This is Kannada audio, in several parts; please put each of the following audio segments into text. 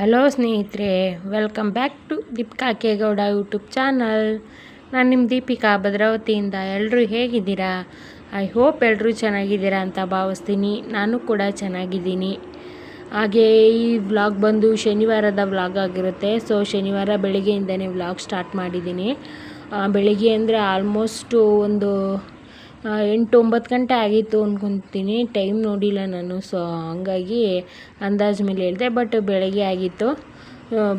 ಹಲೋ ಸ್ನೇಹಿತರೆ welcome back to Deepika Kegowda YouTube channel ನಾನು ನಿಮ್ಮ ದೀಪಿಕಾ ಭದ್ರಾವತಿಯಿಂದ ಎಲ್ಲರೂ ಹೇಗಿದ್ದೀರಾ? ಐ ಹೋಪ್ ಎಲ್ಲರೂ ಚೆನ್ನಾಗಿದ್ದೀರಾ ಅಂತ ಭಾವಿಸ್ತೀನಿ. ನಾನು ಕೂಡ ಚೆನ್ನಾಗಿದ್ದೀನಿ. ಹಾಗೆ ಈ ವ್ಲಾಗ್ ಬಂದು ಶನಿವಾರದ ವ್ಲಾಗ್ ಆಗಿರುತ್ತೆ. ಸೊ ಶನಿವಾರ ಬೆಳಿಗ್ಗೆಯಿಂದನೇ ವ್ಲಾಗ್ ಸ್ಟಾರ್ಟ್ ಮಾಡಿದ್ದೀನಿ. ಬೆಳಿಗ್ಗೆ ಅಂದರೆ ಆಲ್ಮೋಸ್ಟು ಒಂದು ಎಂಟು ಒಂಬತ್ತು ಗಂಟೆ ಆಗಿತ್ತು ಅಂದ್ಕೊತೀನಿ ಟೈಮ್ ನೋಡಿಲ್ಲ ನಾನು ಸೊ ಹಂಗಾಗಿ ಅಂದಾಜು ಮೇಲೆ ಹೇಳಿದೆ ಬಟ್ ಬೆಳಗ್ಗೆ ಆಗಿತ್ತು.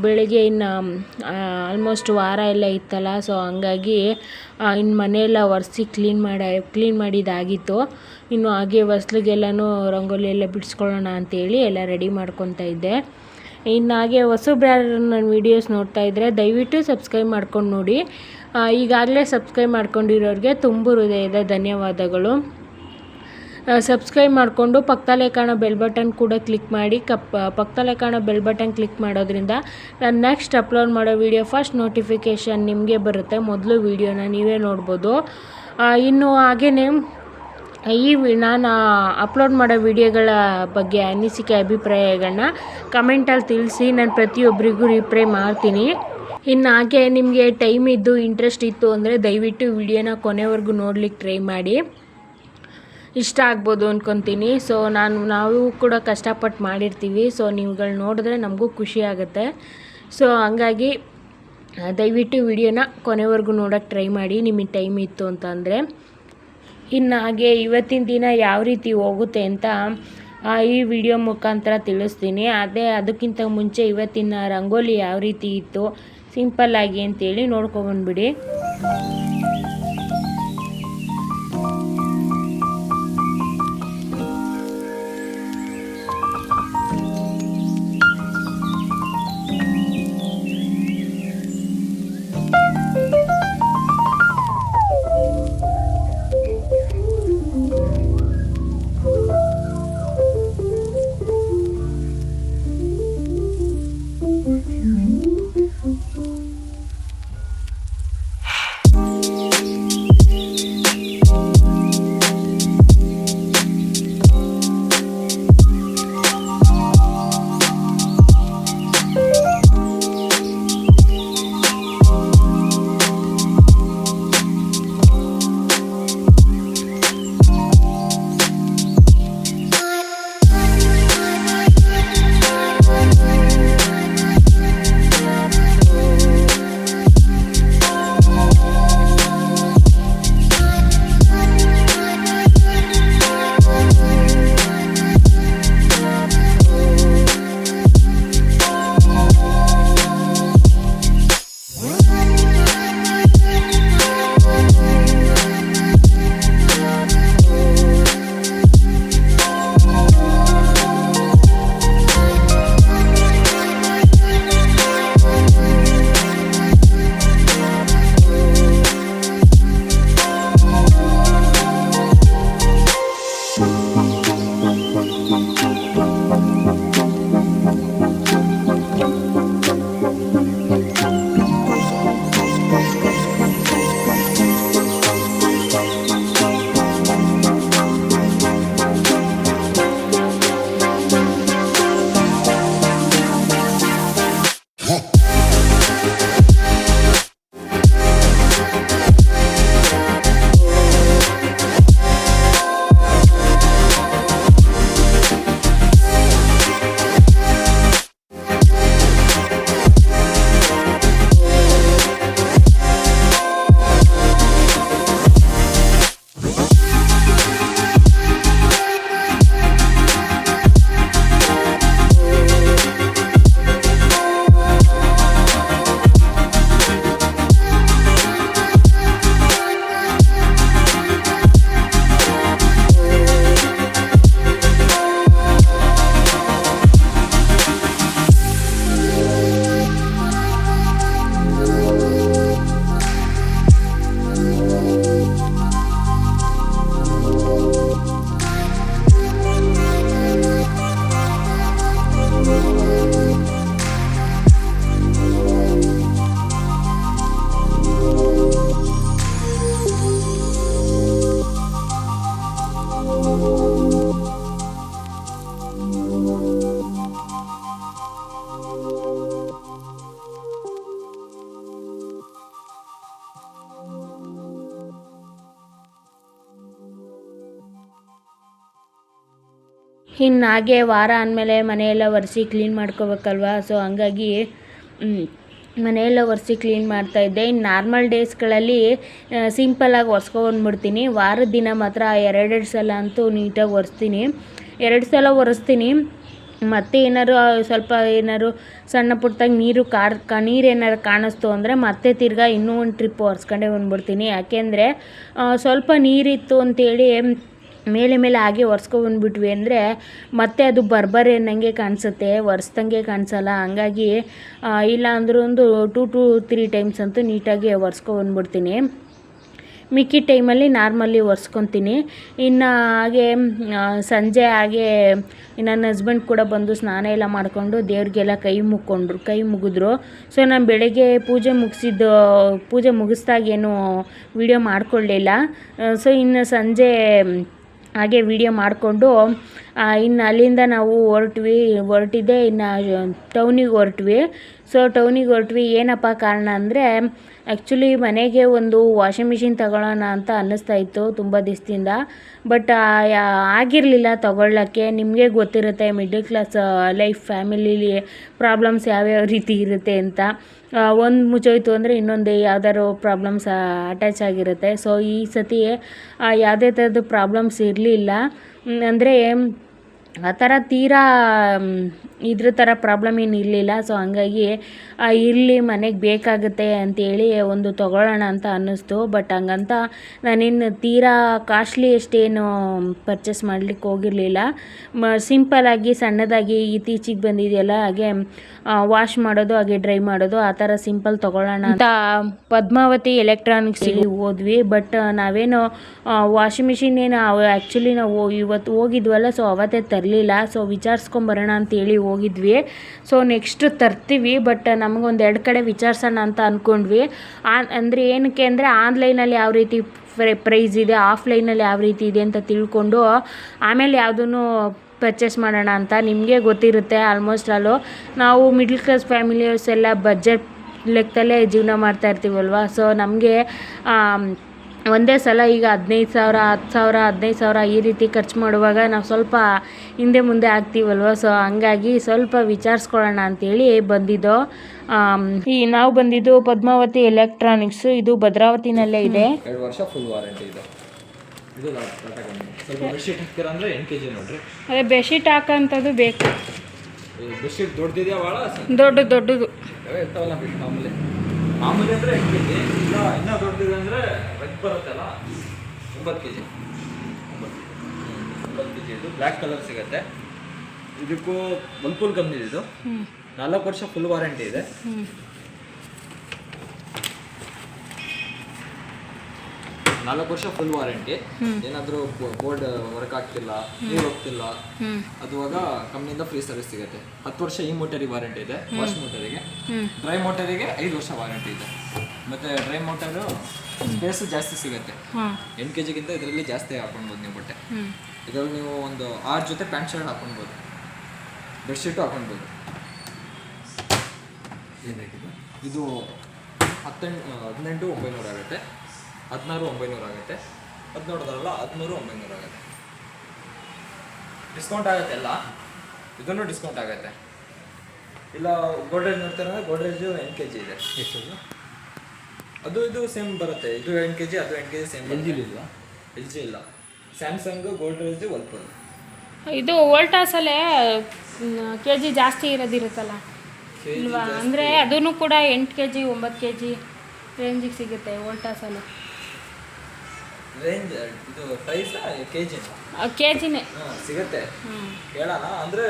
ಬೆಳಗ್ಗೆ ಇನ್ನು ಆಲ್ಮೋಸ್ಟ್ ವಾರ ಎಲ್ಲ ಇತ್ತಲ್ಲ ಸೊ ಹಂಗಾಗಿ ಇನ್ನು ಮನೆಯೆಲ್ಲ ಒರೆಸಿ ಕ್ಲೀನ್ ಮಾಡಿ ಕ್ಲೀನ್ ಮಾಡಿದ್ದಾಗಿತ್ತು ಇನ್ನು ಹಾಗೆ ಹೊಸ್ಲಿಗೆಲ್ಲನೂ ರಂಗೋಲಿ ಎಲ್ಲ ಬಿಡಿಸ್ಕೊಳ್ಳೋಣ ಅಂತೇಳಿ ಎಲ್ಲ ರೆಡಿ ಮಾಡ್ಕೊತಾ ಇದ್ದೆ. ಇನ್ನು ಹಾಗೆ ಹೊಸಬ್ರು ನನ್ನ ವೀಡಿಯೋಸ್ ನೋಡ್ತಾ ಇದ್ದರೆ ದಯವಿಟ್ಟು ಸಬ್ಸ್ಕ್ರೈಬ್ ಮಾಡ್ಕೊಂಡು ನೋಡಿ. ಈಗಾಗಲೇ ಸಬ್ಸ್ಕ್ರೈಬ್ ಮಾಡ್ಕೊಂಡಿರೋರಿಗೆ ತುಂಬ ಹೃದಯದ ಧನ್ಯವಾದಗಳು. ಸಬ್ಸ್ಕ್ರೈಬ್ ಮಾಡಿಕೊಂಡು ಪಕ್ಕದಲ್ಲೇ ಕಾಣೋ ಬೆಲ್ ಬಟನ್ ಕೂಡ ಕ್ಲಿಕ್ ಮಾಡಿ. ಕಪ್ ಪಕ್ಕದಲ್ಲೇ ಕಾಣೋ ಬೆಲ್ ಬಟನ್ ಕ್ಲಿಕ್ ಮಾಡೋದ್ರಿಂದ ನಾನು ನೆಕ್ಸ್ಟ್ ಅಪ್ಲೋಡ್ ಮಾಡೋ ವೀಡಿಯೋ ಫಸ್ಟ್ ನೋಟಿಫಿಕೇಷನ್ ನಿಮಗೆ ಬರುತ್ತೆ. ಮೊದಲು ವೀಡಿಯೋನ ನೀವೇ ನೋಡ್ಬೋದು. ಇನ್ನು ಹಾಗೆಯೇ ಈ ವಿ, ನಾನು ಅಪ್ಲೋಡ್ ಮಾಡೋ ವಿಡಿಯೋಗಳ ಬಗ್ಗೆ ಅನಿಸಿಕೆ ಅಭಿಪ್ರಾಯಗಳನ್ನ ಕಮೆಂಟಲ್ಲಿ ತಿಳಿಸಿ. ನಾನು ಪ್ರತಿಯೊಬ್ಬರಿಗೂ ರಿಪ್ಲೈ ಮಾಡ್ತೀನಿ. ಇನ್ನು ಹಾಗೆ ನಿಮಗೆ ಟೈಮ್ ಇದ್ದು ಇಂಟ್ರೆಸ್ಟ್ ಇತ್ತು ಅಂದರೆ ದಯವಿಟ್ಟು ವಿಡಿಯೋನ ಕೊನೆವರೆಗೂ ನೋಡ್ಲಿಕ್ಕೆ ಟ್ರೈ ಮಾಡಿ. ಇಷ್ಟ ಆಗ್ಬೋದು ಅಂದ್ಕೊತೀನಿ ಸೊ ನಾನು, ನಾವು ಕೂಡ ಕಷ್ಟಪಟ್ಟು ಮಾಡಿರ್ತೀವಿ. ಸೊ ನೀವುಗಳು ನೋಡಿದ್ರೆ ನಮಗೂ ಖುಷಿ ಆಗುತ್ತೆ. ಸೊ ಹಂಗಾಗಿ, ದಯವಿಟ್ಟು ವಿಡಿಯೋನ ಕೊನೆವರೆಗೂ ನೋಡೋಕ್ಕೆ ಟ್ರೈ ಮಾಡಿ. ನಿಮಗೆ ಟೈಮ್ ಇತ್ತು ಅಂತಂದರೆ. ಇನ್ನು ಹಾಗೆ ಇವತ್ತಿನ ದಿನ ಯಾವ ರೀತಿ ಹೋಗುತ್ತೆ ಅಂತ ಈ ವಿಡಿಯೋ ಮುಖಾಂತರ ತಿಳಿಸ್ತೀನಿ. ಅದೇ, ಅದಕ್ಕಿಂತ ಮುಂಚೆ ಇವತ್ತಿನ ರಂಗೋಲಿ ಯಾವ ರೀತಿ ಇತ್ತು ಸಿಂಪಲ್ಲಾಗಿ ಅಂತೇಳಿ ನೋಡ್ಕೊಬಂದ್ಬಿಡಿ ಇನ್ನು ಹಾಗೆ ವಾರ ಅಂದಮೇಲೆ ಮನೆಯೆಲ್ಲ ಒರೆಸಿ ಕ್ಲೀನ್ ಮಾಡ್ಕೋಬೇಕಲ್ವ? ಸೊ ಹಂಗಾಗಿ ಮನೆಯೆಲ್ಲ ಒರೆಸಿ ಕ್ಲೀನ್ ಮಾಡ್ತಾಯಿದ್ದೆ ಇನ್ನು ನಾರ್ಮಲ್ ಡೇಸ್ಗಳಲ್ಲಿ ಸಿಂಪಲ್ಲಾಗಿ ಒರೆಸ್ಕೊಂಡ್ಬಿಡ್ತೀನಿ. ವಾರದ ದಿನ ಮಾತ್ರ ಎರಡೆರಡು ಸಲ ಅಂತೂ ನೀಟಾಗಿ ಒರೆಸ್ತೀನಿ. ಎರಡು ಸಲ ಒರೆಸ್ತೀನಿ. ಮತ್ತೆ ಏನಾದ್ರು ಸ್ವಲ್ಪ ಏನಾದ್ರು ಸಣ್ಣ ಪುಟ್ಟಾಗಿ ನೀರು ಕಾರ್ ನೀರು ಏನಾರು ಕಾಣಿಸ್ತು ಅಂದರೆ ಮತ್ತೆ ತಿರ್ಗಾ ಇನ್ನೂ ಒಂದು ಟ್ರಿಪ್ ಒರೆಸ್ಕೊಂಡೆ ಬಂದ್ಬಿಡ್ತೀನಿ. ಯಾಕೆಂದರೆ ಸ್ವಲ್ಪ ನೀರಿತ್ತು ಅಂತೇಳಿ ಮೇಲೆ ಮೇಲೆ ಹಾಗೆ ಒರೆಸ್ಕೊಂಡ್ಬಂದ್ಬಿಟ್ವಿ ಅಂದರೆ ಮತ್ತೆ ಅದು ಬರ್ಬರಿ ಅನ್ನಂಗೆ ಕಾಣಿಸುತ್ತೆ, ಒರೆಸ್ದಂಗೆ ಕಾಣಿಸಲ್ಲ. ಹಂಗಾಗಿ ಇಲ್ಲ ಅಂದ್ರೂ ಒಂದು ಟೂ ಟು ತ್ರೀ ಟೈಮ್ಸ್ ಅಂತೂ ನೀಟಾಗಿ ಒರೆಸ್ಕೊಂಡ್ಬಿಡ್ತೀನಿ. ಮಿಕ್ಕಿ ಟೈಮಲ್ಲಿ ನಾರ್ಮಲಿ ಒರೆಸ್ಕೊತೀನಿ. ಇನ್ನು ಹಾಗೆ ಸಂಜೆ ಹಾಗೆ ನನ್ನ ಹಸ್ಬೆಂಡ್ ಕೂಡ ಬಂದು ಸ್ನಾನ ಎಲ್ಲ ಮಾಡಿಕೊಂಡು ದೇವ್ರಿಗೆಲ್ಲ ಕೈ ಮುಕ್ಕೊಂಡ್ರು, ಕೈ ಮುಗಿದ್ರು. ಸೊ ನಾನು ಬೆಳಗ್ಗೆ ಪೂಜೆ ಮುಗಿಸಿದ್ದು, ಪೂಜೆ ಮುಗಿಸ್ದಾಗೇನು ವಿಡಿಯೋ ಮಾಡಿಕೊಳ್ಳಿಲ್ಲ ಸೊ ಇನ್ನು ಸಂಜೆ ಹಾಗೆ ವಿಡಿಯೋ ಮಾಡಿಕೊಂಡು ಇನ್ನು ಅಲ್ಲಿಂದ ನಾವು ಹೊರಟ್ವಿ, ಹೊರಟಿದ್ದೆ, ಇನ್ನು ಟೌನಿಗೆ ಹೊರಟ್ವಿ. ಸೊ ಟೌನಿಗೆ ಹೊರಟ್ವಿ. ಏನಪ್ಪ ಕಾರಣ ಅಂದರೆ ಆ್ಯಕ್ಚುಲಿ ಮನೆಗೆ ಒಂದು ವಾಷಿಂಗ್ ಮಿಷಿನ್ ತಗೊಳ್ಳೋಣ ಅಂತ ಅನ್ನಿಸ್ತಾ ಇತ್ತು ತುಂಬ ದಿವಸದಿಂದ. ಬಟ್ ಆಗಿರಲಿಲ್ಲ ತಗೊಳ್ಳೋಕ್ಕೆ. ನಿಮಗೆ ಗೊತ್ತಿರುತ್ತೆ ಮಿಡ್ಲ್ ಕ್ಲಾಸ್ ಲೈಫ್ ಫ್ಯಾಮಿಲಿಲಿ ಪ್ರಾಬ್ಲಮ್ಸ್ ಯಾವ್ಯಾವ ರೀತಿ ಇರುತ್ತೆ ಅಂತ. ಒಂದು ಮುಚ್ಚೋಯ್ತು ಅಂದರೆ ಇನ್ನೊಂದು ಯಾವ್ದಾದ್ರು ಪ್ರಾಬ್ಲಮ್ಸ್ ಅಟ್ಯಾಚ್ ಆಗಿರುತ್ತೆ. ಸೊ ಈ ಸತಿ ಯಾವುದೇ ಥರದ ಪ್ರಾಬ್ಲಮ್ಸ್ ಇರಲಿಲ್ಲ. ಅಂದರೆ ಆ ಥರ ತೀರಾ ಇದ್ರ ಥರ ಪ್ರಾಬ್ಲಮ್ ಏನು ಇರಲಿಲ್ಲ. ಸೊ ಹಂಗಾಗಿ ಇರಲಿ ಮನೆಗೆ ಬೇಕಾಗುತ್ತೆ ಅಂತೇಳಿ ಒಂದು ತೊಗೊಳ್ಳೋಣ ಅಂತ ಅನ್ನಿಸ್ತು. ಬಟ್ ಹಂಗಂತ ನಾನಿನ್ನು ತೀರಾ ಕಾಸ್ಟ್ಲಿ ಅಷ್ಟೇನು ಪರ್ಚೇಸ್ ಮಾಡಲಿಕ್ಕೆ ಹೋಗಿರಲಿಲ್ಲ. ಮ ಸಿಂಪಲಾಗಿ ಸಣ್ಣದಾಗಿ ಇತ್ತೀಚಿಗೆ ಬಂದಿದೆಯಲ್ಲ, ಹಾಗೆ ವಾಶ್ ಮಾಡೋದು, ಹಾಗೆ ಡ್ರೈ ಮಾಡೋದು, ಆ ಥರ ಸಿಂಪಲ್ ತೊಗೊಳ್ಳೋಣ ಅಂತ ಪದ್ಮಾವತಿ ಎಲೆಕ್ಟ್ರಾನಿಕ್ಸಿಗೆ ಹೋದ್ವಿ. ಬಟ್ ನಾವೇನು ವಾಷಿಂಗ್ ಮಿಷಿನ್ ಏನು ಆ್ಯಕ್ಚುಲಿ ನಾವು ಇವತ್ತು ಹೋಗಿದ್ವಲ್ಲ ಸೊ ಅವತ್ತೇ ತರಲಿಲ್ಲ. ಸೊ ವಿಚಾರಿಸ್ಕೊಂಬರೋಣ ಅಂತೇಳಿ ಹೋಗಿದ್ವಿ. ಸೊ ನೆಕ್ಸ್ಟ್ ತರ್ತೀವಿ ಬಟ್ ನಮಗೊಂದು ಎರಡು ಕಡೆ ವಿಚಾರಿಸೋಣ ಅಂತ ಅಂದ್ಕೊಂಡ್ವಿ ಆನ್ ಅಂದರೆ ಏನಕ್ಕೆ ಅಂದರೆ ಆನ್ಲೈನಲ್ಲಿ ಯಾವ ರೀತಿ ಪ್ರೈ ಪ್ರೈಸ್ ಇದೆ, ಆಫ್ಲೈನಲ್ಲಿ ಯಾವ ರೀತಿ ಇದೆ ಅಂತ ತಿಳ್ಕೊಂಡು ಆಮೇಲೆ ಯಾವುದನ್ನು ಪರ್ಚೇಸ್ ಮಾಡೋಣ ಅಂತ ನಿಮಗೆ ಗೊತ್ತಿರುತ್ತೆ ಆಲ್ಮೋಸ್ಟ್ ಅಲ್ಲೂ. ನಾವು ಮಿಡ್ಲ್ ಕ್ಲಾಸ್ ಫ್ಯಾಮಿಲಿಯರ್ಸ್ ಎಲ್ಲ ಬಜೆಟ್ ಲೆಕ್ಕದಲ್ಲೇ ಜೀವನ ಮಾಡ್ತಾ ಇರ್ತೀವಲ್ವ? ಸೊ ನಮಗೆ ಒಂದೇ ಸಲ ಈಗ ಹದಿನೈದು ಸಾವಿರ ಹತ್ತು ಸಾವಿರ ಹದಿನೈದು ಸಾವಿರ ಈ ರೀತಿ ಖರ್ಚು ಮಾಡುವಾಗ ನಾವು ಸ್ವಲ್ಪ ಹಿಂದೆ ಮುಂದೆ ಆಗ್ತೀವಲ್ವ? ಸೊ ಹಂಗಾಗಿ ಸ್ವಲ್ಪ ವಿಚಾರಿಸ್ಕೊಳ್ಳೋಣ ಅಂತೇಳಿ ಬಂದಿದ್ದು. ಈ ನಾವು ಬಂದಿದ್ದು ಪದ್ಮಾವತಿ ಎಲೆಕ್ಟ್ರಾನಿಕ್ಸ್. ಇದು ಭದ್ರಾವತಿನಲ್ಲೇ ಇದೆ. ಎರಡು ವರ್ಷ ಫುಲ್ ವಾರಂಟಿ ಇದೆ. ಇದು ಲಾ- ಸ್ವಲ್ಪ ಬೆಡ್ಶೀಟ್ ಹಾಕ್ತೀರ ಅಂದರೆ ಎಂಟು ಕೆ ಜಿ ನೋಡ್ರಿ. ಅದೇ ಬೆಡ್ಶೀಟ್ ಹಾಕೋಂಥದ್ದು ಬೇಕು. ದೊಡ್ಡ ದೊಡ್ಡದು. ಮಾಮೂಲಿ ಅಂದ್ರೆ ಎಂಟು ಕೆ ಜಿ ಇಲ್ಲ ಇನ್ನೂ ದೊಡ್ಡದಿದೆ ಅಂದರೆ ರೆಡ್ ಬರುತ್ತಲ್ಲ? ಒಂಬತ್ತು ಕೆ ಜಿ ಒಂಬತ್ತು ಕೆ ಜಿ ಇದು. ಬ್ಲ್ಯಾಕ್ ಕಲರ್ ಸಿಗುತ್ತೆ. ಇದಕ್ಕೂ ಒನ್ಪುಲ್ ಕಂಪ್ನಿ ಇದು. ನಾಲ್ಕು ವರ್ಷ ಫುಲ್ ವಾರಂಟಿ ಇದೆ. ನಾಲ್ಕು ವರ್ಷ ಫುಲ್ ವಾರಂಟಿ ಏನಾದರೂ ಬೋರ್ಡ್ ವರ್ಕ್ ಆಗ್ತಿಲ್ಲ ನೀರು ಹೋಗ್ತಿಲ್ಲ ಅದುವಾಗ ಕಂಪ್ನಿಯಿಂದ ಫ್ರೀ ಸರ್ವಿಸ್ ಸಿಗುತ್ತೆ. ಹತ್ತು ವರ್ಷ ಈ ಮೋಟರಿಗೆ ವಾರಂಟಿ ಇದೆ ವಾಶ್ ಮೋಟರಿಗೆ ಡ್ರೈ ಮೋಟರಿಗೆ ಐದು ವರ್ಷ ವಾರಂಟಿ ಇದೆ. ಮತ್ತೆ ಡ್ರೈ ಮೋಟರು ಸ್ಪೇಸ್ ಜಾಸ್ತಿ ಸಿಗುತ್ತೆ. ಎಂಟು ಕೆ ಜಿಗಿಂತ ಇದರಲ್ಲಿ ಜಾಸ್ತಿ ಹಾಕೊಳ್ಬೋದು ನೀವು ಬಟ್ಟೆ. ಇದರಲ್ಲಿ ನೀವು ಒಂದು ಆರು ಜೊತೆ ಪ್ಯಾಂಟ್ ಶರ್ಟ್ ಹಾಕೊಳ್ಬೋದು ಬೆಡ್ಶೀಟು ಹಾಕೊಳ್ಬೋದು ಇದು ಹತ್ತೆಂಟು ಹದಿನೆಂಟು ಒಂಬೈನೂರು ಆಗುತ್ತೆ. ಹದಿನಾರು ಒಂಬೈನೂರು ಆಗುತ್ತೆ. ಹದಿನೇಳದಲ್ಲ ಹದಿಮೂರು ಒಂಬೈನೂರು ಆಗುತ್ತೆ. ಡಿಸ್ಕೌಂಟ್ ಆಗುತ್ತೆ ಎಲ್ಲ ಇದನ್ನು ಡಿಸ್ಕೌಂಟ್ ಆಗುತ್ತೆ. ಇಲ್ಲ ಗೋಡ್ರೇಜ್ ನೋಡ್ತಾರೆ ಗೋಡ್ರೇಜು ಎಂಟು ಕೆ ಜಿ ಇದೆ ಅದು? ಇದು ಸೇಮ್ ಬರುತ್ತೆ. ಇದು ಎಂಟು ಕೆ ಜಿ ಅದು ಎಂಟು K G same L G ಇಲ್ಲ ಎಲ್ ಜಿ ಇಲ್ಲ. ಸ್ಯಾಮ್ಸಂಗ್ ಗೋಡ್ರೇಜ್ ವರ್ಲ್ಪೂಲ್ ಇದು ವೋಲ್ಟಾಸಲ್ಲೇ ಕೆ ಜಿ ಜಾಸ್ತಿ ಇರೋದಿರುತ್ತಲ್ಲ ಇಲ್ವಾ? ಅಂದರೆ ಅದೂ ಕೂಡ ಎಂಟು ಕೆ ಜಿ ಒಂಬತ್ತು ಕೆ ಜಿ ರೇಂಜಿಗೆ ಸಿಗುತ್ತೆ ವೋಲ್ಟಾಸಲ್ಲಿ. ರೇಂಜ್ ಇದು ಪ್ರೈಸ್ ಕೆ ಜಿ ಕೆ ಜಿನೇ ಸಿಗುತ್ತೆ. ಹ್ಞೂ ಅಂದ್ರೆ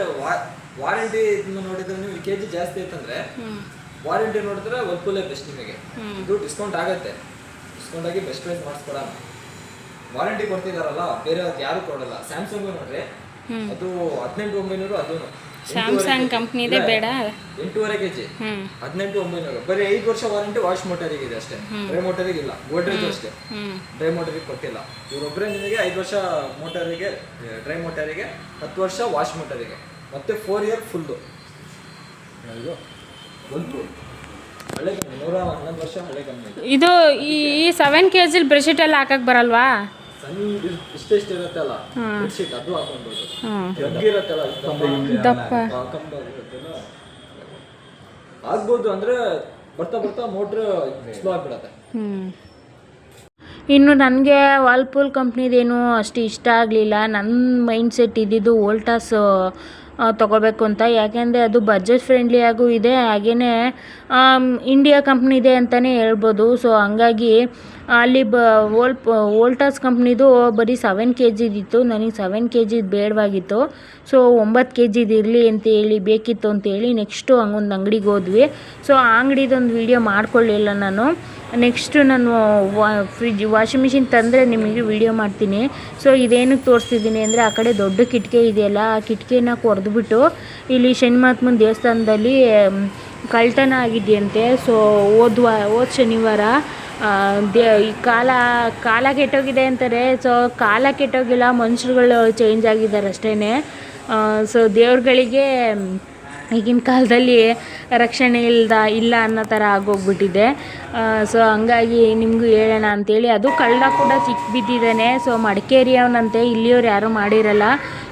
ವಾರಂಟಿ ನೋಡಿದ್ರೆ ನೀವು ಕೆ ಜಿ ಜಾಸ್ತಿ ಹ್ಞೂ ವಾರಂಟಿ ನೋಡಿದ್ರೆ ವರ್ಲ್ಪೂಲೇ ಬೆಸ್ಟ್ ನಿಮಗೆ. ಇದು ಡಿಸ್ಕೌಂಟ್ ಆಗುತ್ತೆ. ಡಿಸ್ಕೌಂಟ್ ಆಗಿ ಬೆಸ್ಟ್ ಪ್ರೈಸ್ ಮಾಡಿಸ್ಕೊಡೋಣ. ವಾರಂಟಿ ಕೊಡ್ತಿದಾರಲ್ಲ ಬೇರೆ ಯಾರು ಕೊಡಲ್ಲ. ಸ್ಯಾಮ್ಸಂಗ್ ನೋಡ್ರಿ. ಅದು ಹದಿನೆಂಟು ಒಂಬೈನೂರು ಅದೂ ಸ್ಯಾಮ್ಸಂಗ್ ಕಂಪ್ನಿದೇ ಬೇಡ ಎಂಟೂವರೆ ಕೆ ಜಿ. ಹ್ಞೂ ಹದಿನೆಂಟು ಒಂಬೈನೂರು ಬರೀ ಐದು ವರ್ಷ ವಾರಂಟಿ ವಾಶ್ ಮೋಟರಿಗೆ ಇದೆ ಅಷ್ಟೇ. ಡ್ರೈ ಮೋಟರಿಗೆ ಇಲ್ಲ. ಗೋಡ್ರೇಜ್ ಅಷ್ಟೇ. ಡ್ರೈ ಮೋಟರಿಗೆ ಕೊಟ್ಟಿಲ್ಲ. ಇವರೊಬ್ಬರೇ ನಿಮಗೆ ಐದು ವರ್ಷ ಮೋಟರಿಗೆ ಡ್ರೈ ಮೋಟರಿಗೆ ಹತ್ತು ವರ್ಷ ವಾಶ್ ಮೋಟರಿಗೆ ಮತ್ತೆ ಫೋರ್ ಇಯರ್ ಫುಲ್ಲು ಇದು ಒಂದು ಹಳೆ ಕಂಪ್ನಿ ನೂರ ಹನ್ನೊಂದು ವರ್ಷ ಹಳೆ ಕಂಪ್ನಿ ಇದು ಈ ಸೆವೆನ್ ಕೆ ಜಿಲಿ ಬ್ರೆಡ್ಶೀಟ್ ಎಲ್ಲ ಹಾಕಕ್ಕೆ ಬರಲ್ವಾ? ಸಣ್ಣ ಇರ್- ಇಷ್ಟೇ ಇಷ್ಟ ಇರುತ್ತಲ್ಲ ಬೆಡ್ಶೀಟ್ ಅದು ಹಾಕೊಬೋದು ಹಾಂ ದಪ್ಪ. ಕಂಬ ಇರುತ್ತಲ್ಲ. ಆಗ್ಬೋದು ಅಂದ್ರೆ ಬರ್ತಾ ಬರ್ತಾ ಮೋಟ್ರ್ ಸ್ಲೋ ಆಗ್ಬಿಡತ್ತೆ. ಹ್ಮ್. ಇನ್ನು ನನಗೆ ವಾಲ್ಪೂಲ್ ಕಂಪ್ನಿದೇನು ಅಷ್ಟು ಇಷ್ಟ ಆಗಲಿಲ್ಲ. ನನ್ನ ಮೈಂಡ್ ಸೆಟ್ ಇದ್ದಿದ್ದು ವೋಲ್ಟಾಸ್. ತೊಗೋಬೇಕು ಅಂತ. ಯಾಕೆಂದರೆ ಅದು ಬಜೆಟ್ ಫ್ರೆಂಡ್ಲಿ ಆಗೂ ಇದೆ. ಹಾಗೆಯೇ ಇಂಡಿಯಾ ಕಂಪ್ನಿದೆ ಅಂತಲೇ ಹೇಳ್ಬೋದು. ಸೊ ಹಂಗಾಗಿ ಅಲ್ಲಿ ಬ ವೋಲ್ಪ್ ವೋಲ್ಟಾಸ್ ಕಂಪ್ನಿದು ಬರೀ ಸೆವೆನ್ ಕೆ ಜಿದಿತ್ತು ನನಗೆ ಸೆವೆನ್ ಕೆ ಜಿದು ಬೇಡವಾಗಿತ್ತು. ಸೊ ಒಂಬತ್ತು ಕೆ ಜಿದು ಇರಲಿ ಅಂತೇಳಿ ಬೇಕಿತ್ತು ಅಂತೇಳಿ ನೆಕ್ಸ್ಟು ಹಂಗೊಂದು ಅಂಗಡಿಗೆ ಹೋದ್ವಿ. ಸೊ ಆ ಅಂಗಡಿದೊಂದು ವೀಡಿಯೋ ಮಾಡಿಕೊಳ್ಳಿಲ್ಲ ನಾನು. ನೆಕ್ಸ್ಟ್ ನಾನು ವಾ ಫ್ರಿಜ್ ವಾಷಿಂಗ್ ಮಿಷಿನ್ ತಂದರೆ ನಿಮಗೆ ವಿಡಿಯೋ ಮಾಡ್ತೀನಿ. ಸೊ ಇದೇನಕ್ಕೆ ತೋರಿಸ್ತಿದ್ದೀನಿ ಅಂದರೆ ಆ ಕಡೆ ದೊಡ್ಡ ಕಿಟಕಿ ಇದೆಯಲ್ಲ, ಆ ಕಿಟಕಿನ ಕೊರೆದ್ಬಿಟ್ಟು ಇಲ್ಲಿ ಶನಿಮಹಾತ್ಮನ ದೇವಸ್ಥಾನದಲ್ಲಿ ಕಳ್ಳತನ ಆಗಿದೆಯಂತೆ. ಸೊ, ಹೋದ ವಾ, ಹೋದ ಶನಿವಾರ ದೇ ಕಾಲ ಕಾಲ ಕೆಟ್ಟೋಗಿದೆ ಅಂತಾರೆ. ಸೊ, ಕಾಲ ಕೆಟ್ಟೋಗಿಲ್ಲ, ಮನುಷ್ಯರುಗಳು ಚೇಂಜ್ ಆಗಿದ್ದಾರೆ ಅಷ್ಟೇ ಸೊ, ದೇವ್ರುಗಳಿಗೆ ಈಗಿನ ಕಾಲದಲ್ಲಿ ರಕ್ಷಣೆ ಇಲ್ಲದ ಇಲ್ಲ ಅನ್ನೋ ಥರ ಆಗೋಗ್ಬಿಟ್ಟಿದೆ. ಸೊ ಹಂಗಾಗಿ ನಿಮಗೂ ಹೇಳೋಣ ಅಂತೇಳಿ. ಅದು ಕಳ್ಳ ಕೂಡ ಸಿಕ್ಬಿದ್ದಿದ್ದಾನೆ ಸೊ ಮಡಿಕೇರಿಯವನಂತೆ ಇಲ್ಲಿಯವ್ರು ಯಾರೂ ಮಾಡಿರಲ್ಲ.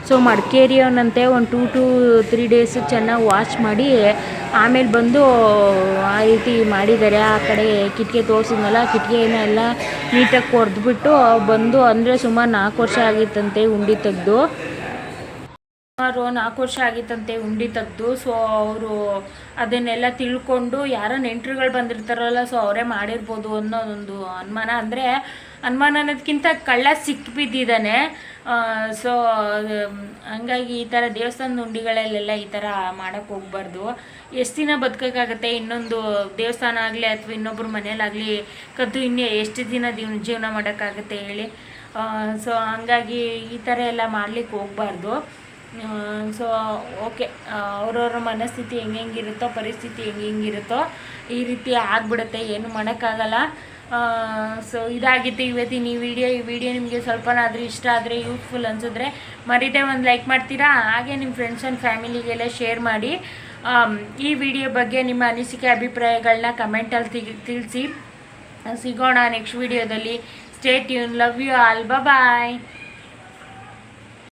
ಸೊ ಮಡಿಕೇರಿಯವನಂತೆ ಒಂದು ಟೂ ಟು ತ್ರೀ ಡೇಸ್ ಚೆನ್ನಾಗಿ ವಾಚ್ ಮಾಡಿ ಆಮೇಲೆ ಬಂದು ಆ ರೀತಿ ಮಾಡಿದ್ದಾರೆ. ಆ ಕಡೆ ಕಿಟಕಿ ತೋರಿಸಿದ್ನಲ್ಲ, ಕಿಟಕಿನ ಎಲ್ಲ ನೀಟಾಗಿ ಕೊರೆದ್ಬಿಟ್ಟು ಬಂದು ಅಂದರೆ ಸುಮಾರು ನಾಲ್ಕು ವರ್ಷ ಆಗಿತ್ತಂತೆ ಉಂಡಿ ತೆಗೆದು. ಸುಮಾರು ನಾಲ್ಕು ವರ್ಷ ಆಗಿತ್ತಂತೆ ಉಂಡಿ ತೆಗ್ದು ಸೊ ಅವರು ಅದನ್ನೆಲ್ಲ ತಿಳ್ಕೊಂಡು ಯಾರೋ ನೆಂಟರುಗಳು ಬಂದಿರ್ತಾರಲ್ಲ ಸೊ ಅವರೇ ಮಾಡಿರ್ಬೋದು ಅನ್ನೋದೊಂದು ಅನುಮಾನ. ಅಂದರೆ ಅನುಮಾನ ಅನ್ನೋದಕ್ಕಿಂತ ಕಳ್ಳ ಸಿಕ್ಕಿಬಿದ್ದಿದ್ದಾನೆ ಸೊ ಹಂಗಾಗಿ ಈ ಥರ ದೇವಸ್ಥಾನದ ಉಂಡಿಗಳಲ್ಲೆಲ್ಲ ಈ ಥರ ಮಾಡೋಕ್ಕೆ ಹೋಗ್ಬಾರ್ದು. ಎಷ್ಟು ದಿನ ಬದುಕೋಕ್ಕಾಗತ್ತೆ? ಇನ್ನೊಂದು ದೇವಸ್ಥಾನ ಆಗಲಿ ಅಥವಾ ಇನ್ನೊಬ್ಬರ ಮನೇಲಾಗಲಿ ಕದ್ದು ಇನ್ನೂ ಎಷ್ಟು ದಿನ ಜೀವನ ಮಾಡೋಕ್ಕಾಗತ್ತೆ ಹೇಳಿ. ಸೊ ಹಂಗಾಗಿ ಈ ಥರ ಎಲ್ಲ ಮಾಡ್ಲಿಕ್ಕೆ ಹೋಗ್ಬಾರ್ದು. ಸೊ ಓಕೆ ಅವ್ರವ್ರ ಮನಸ್ಥಿತಿ ಹೆಂಗೆ ಹೆಂಗಿರುತ್ತೋ ಪರಿಸ್ಥಿತಿ ಹೆಂಗೆ ಹೆಂಗಿರುತ್ತೋ ಈ ರೀತಿ ಆಗ್ಬಿಡುತ್ತೆ, ಏನು ಮಾಡೋಕ್ಕಾಗಲ್ಲ. ಸೊ ಇದಾಗಿತ್ತು ಇವತ್ತಿನ ಈ ವಿಡಿಯೋ ಈ ವಿಡಿಯೋ ನಿಮಗೆ ಸ್ವಲ್ಪನಾದರೂ ಇಷ್ಟ ಆದರೆ ಯೂಸ್ಫುಲ್ ಅನಿಸಿದ್ರೆ ಮರಿದೇ ಒಂದು ಲೈಕ್ ಮಾಡ್ತೀರಾ? ಹಾಗೆ ನಿಮ್ಮ ಫ್ರೆಂಡ್ಸ್ ಆ್ಯಂಡ್ ಫ್ಯಾಮಿಲಿಗೆಲ್ಲ ಶೇರ್ ಮಾಡಿ. ಈ ವಿಡಿಯೋ ಬಗ್ಗೆ ನಿಮ್ಮ ಅನಿಸಿಕೆ ಅಭಿಪ್ರಾಯಗಳನ್ನ ಕಮೆಂಟಲ್ಲಿ ತಿಳಿಸಿ. ಸಿಗೋಣ ನೆಕ್ಸ್ಟ್ ವಿಡಿಯೋದಲ್ಲಿ ಸ್ಟೇಟ್ ಯೂನ್ ಲವ್ ಯು ಆಲ್ ಬಾಯ್